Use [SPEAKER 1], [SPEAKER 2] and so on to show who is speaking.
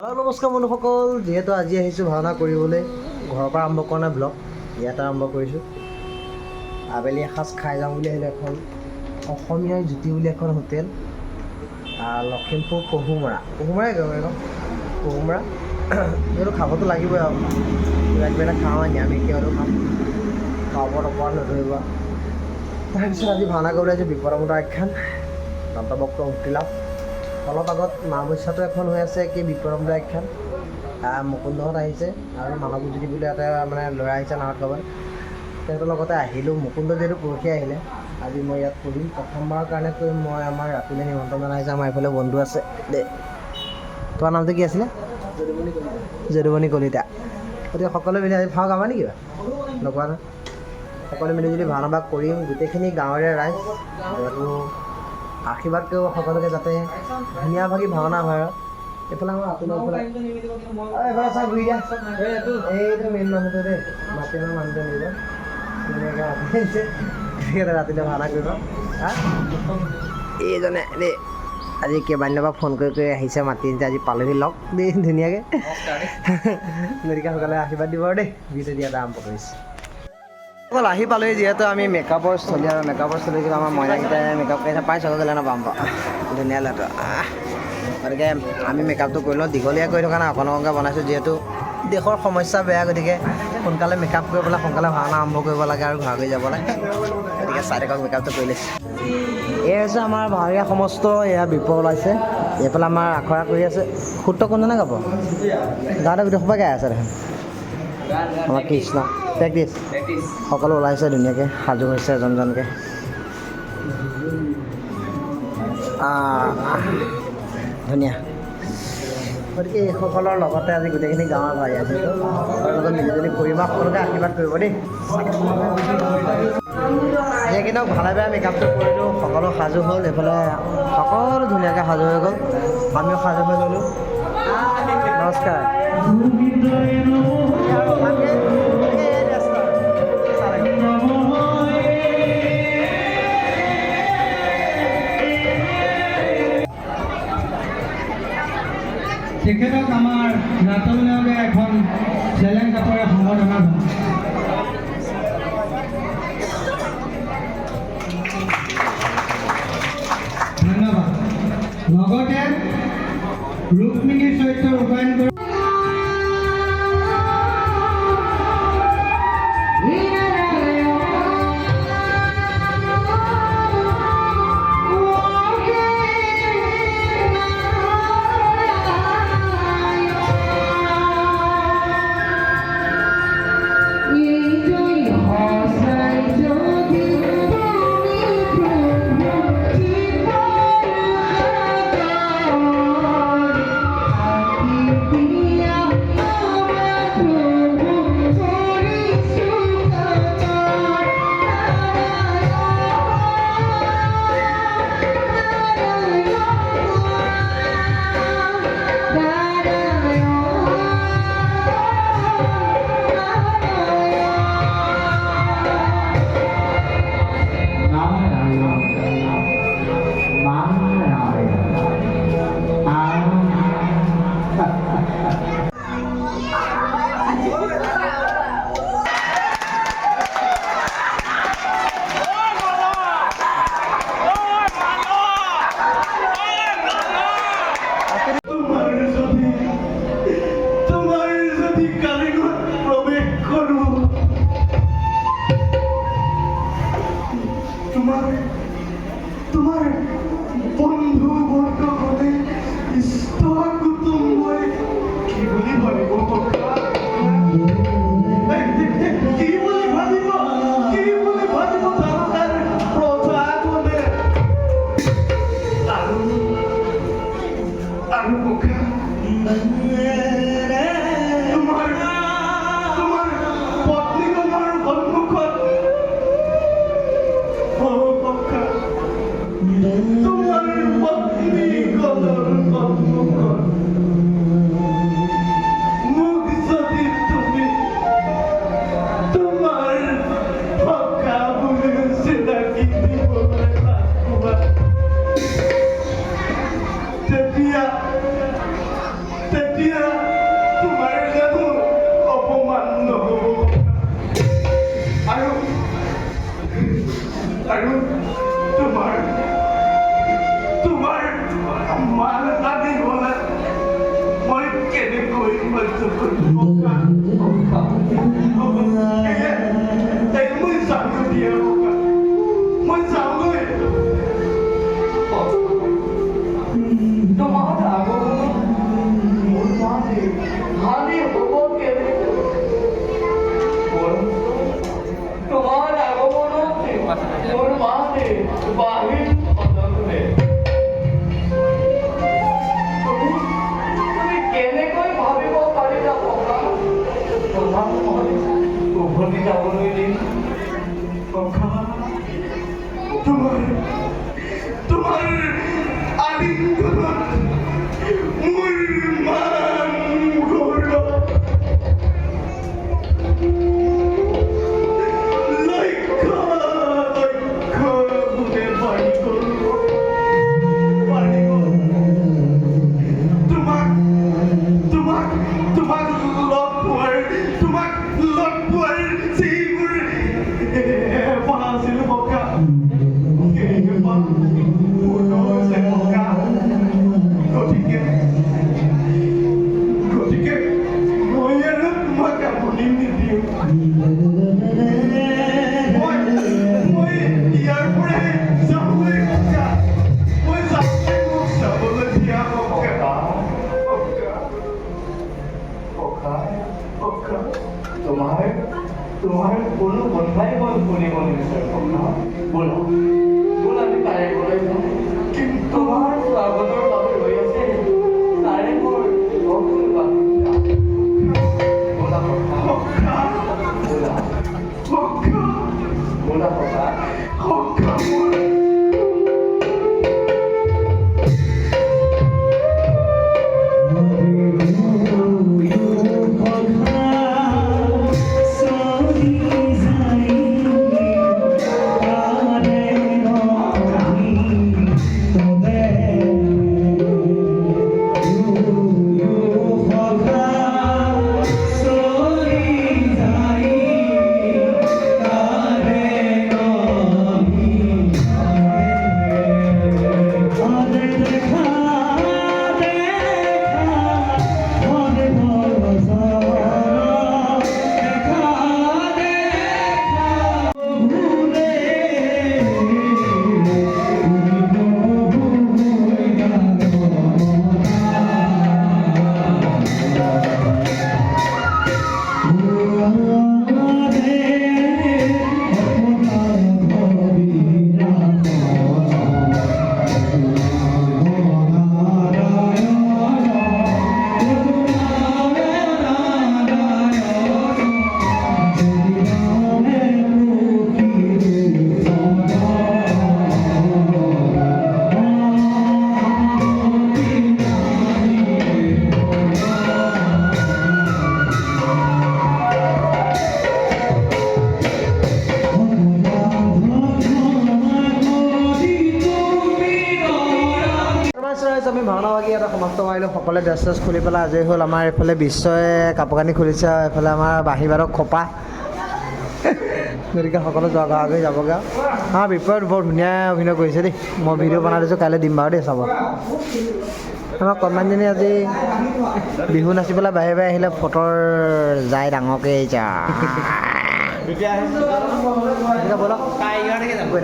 [SPEAKER 1] Hello' নমস্কাৰ বন্ধুসকল যিহেতু আজি আহিছোঁ ভাওনা কৰিবলৈ, ঘৰৰ পৰা আৰম্ভ কৰা নাই ব্লগ ইয়াতে আৰম্ভ কৰিছোঁ। আবেলি এসাঁজ খাই যাওঁ বুলি আহিলে এখন অসমীয়াৰ জুতি বুলি এখন হোটেল লখিমপুৰ পহুমৰা। পহুমৰাই গৈ ন পহুমৰা? যিহেতু খাবতো লাগিবই আৰু। কিবা কিবা এটা খাওঁ নিৰামিষকৈ হ'লেও খাম। খোৱা বোৱাত অকণমান নধৰিব। তাৰপিছত আজি ভাওনা কৰিবলৈ আহিছোঁ বিপদামতা আখ্যান, দন্তবক্ৰ মুক্তিলাভ অলপ আগত মামস্যাটো এখন হৈ আছে কি বিপৰমদা আখ্যান আহ, মুকুন্দহঁত আহিছে আৰু মানৱ জ্যোতি বুলি এটা মানে ল'ৰা আহিছে নাৱত গাবলৈ। তেখেতৰ লগতে আহিলোঁ মুকুন্দ যিহেতু পৰহি আহিলে। আজি মই ইয়াত পঢ়িম। প্ৰথমবাৰৰ কাৰণে কৈ মই আমাৰ ৰাতিলৈ নিমন্ত্ৰণ জনাইছোঁ আমাৰ এইফালে বন্ধু আছে দেই তোমাৰ নামটো কি আছিলে? যদুমণি কলিতা। গতিকে সকলোৱে মিলি আজি ভাও গাবা নেকি বাৰু নকোৱা নহয়। সকলোৱে মিলি যদি ভাওনা ভাগ কৰিম গোটেইখিনি গাঁৱৰে ৰাইজ আৰু আশীৰ্বাদ কৰিব সকলোকে যাতে ধুনীয়াভাগি ভাওনা হয়। আৰু এইফালে আমাৰ আপোনাৰ এইফালে এইফালে চা ঘূৰি দিয়া। এইটো মেইন মানুহটো দেই মাতিনৰ মানুহটো নিব ধুনীয়াকৈ আহিছে ৰাতিলৈ ভাওনা কৰিব। হা? এইজনে দেই আজি কেইবাদিনৰ পৰা ফোন কৰি কৰি আহিছে মাতি আহিছে আজি পালেহি লগ। দেই ধুনীয়াকৈ। গতিকে সকলোৱে আশীৰ্বাদ দিব আৰু দেই বিজয় দিয়াত আৰম্ভ কৰিছে। অকল আহি পালোহি যিহেতু আমি মেকআপৰ স্থলী আৰু মেকআপৰ স্থলী কিবা আমাৰ মইনাকেইটাই মেকআপ কৰিছে। পাই চাব গ'লে নাপাম বাৰু। ধুনীয়া ল'ৰাটো। গতিকে আমি মেকআপটো কৰি লওঁ। দীঘলীয়া কৰি থকা নাই, অকণ অকণকৈ বনাইছোঁ যিহেতু দেশৰ সমস্যা বেয়া। গতিকে সোনকালে মেকআপ কৰি পেলাই সোনকালে ভাওনা আৰম্ভ কৰিব লাগে আৰু ঘৰ কৰি যাব লাগে। গতিকে চাই থাকক মেকআপটো কৰি লৈছোঁ এয়া হৈছে আমাৰ ভাৱৰীয়া সমস্ত। এয়া বিপদ ওলাইছে। এইফালে আমাৰ আখৰা কৰি আছে। সূত্ৰ কোনজনে গাব গাঁৱতে গোটেই সোপাই গাই আছে দেখোন। আমাৰ কৃষ্ণ। প্ৰেক্টিছ সকলো ওলাইছে ধুনীয়াকৈ সাজু হৈছে এজন এজনকৈ ধুনীয়া। গতিকে এইসকলৰ লগতে আজি গোটেইখিনি গাঁৱৰ ভাই আছে মিলিজুলি কৰিম আৰু সকলোকে আশীৰ্বাদ কৰিব দেই। যিকেইটাক ভালে বেয়া মেকআপটো কৰিলোঁ সকলো সাজু হ'ল এইফালে সকলো ধুনীয়াকৈ সাজু হৈ গ'ল। আমিও সাজু হৈ ল'লোঁ। নমস্কাৰ।
[SPEAKER 2] ৰুক্মিণীৰ চৰিত্ৰ ৰূপায়ণ
[SPEAKER 3] 그걸 그걸 누가 উভতি যাবলৈ দিম তোমার কোনো কথাই মই শুনিব নিবিচাৰোঁ বোলা বোলা আমি তাৰে ঘৰলৈ যাওঁ কিন্তু তোমাৰ স্বাগতৰ বাবে ৰৈ আছে তাৰে মোৰ অসুৰ বাসিন্দা বোলা কথা
[SPEAKER 4] বকা
[SPEAKER 3] বোলা
[SPEAKER 4] বকা
[SPEAKER 3] বোলা
[SPEAKER 1] সমাপ্ত মাৰিলোঁ সকলোৱে ড্ৰেছ চেছ খুলি পেলাই আজৰি হ'ল। আমাৰ এইফালে বিশ্বই কাপোৰ কানি খুলিছে আৰু এইফালে আমাৰ বাঁহীবাদক খোপা। গতিকে সকলো যোৱা আগেই যাবগৈ আৰু। আমাৰ বিপৰীত বৰ ধুনীয়া অভিনয় কৰিছে দেই। মই ভিডিঅ' বনাই দিছোঁ কাইলৈ দিম বাৰু দেই চাব। আমাৰ কণমানজনী আজি বিহু নাচি পেলাই বাহিৰে বাহিৰে আহিলে ফটোৰ যায় ডাঙৰকৈ যা। ব'লক। গৈ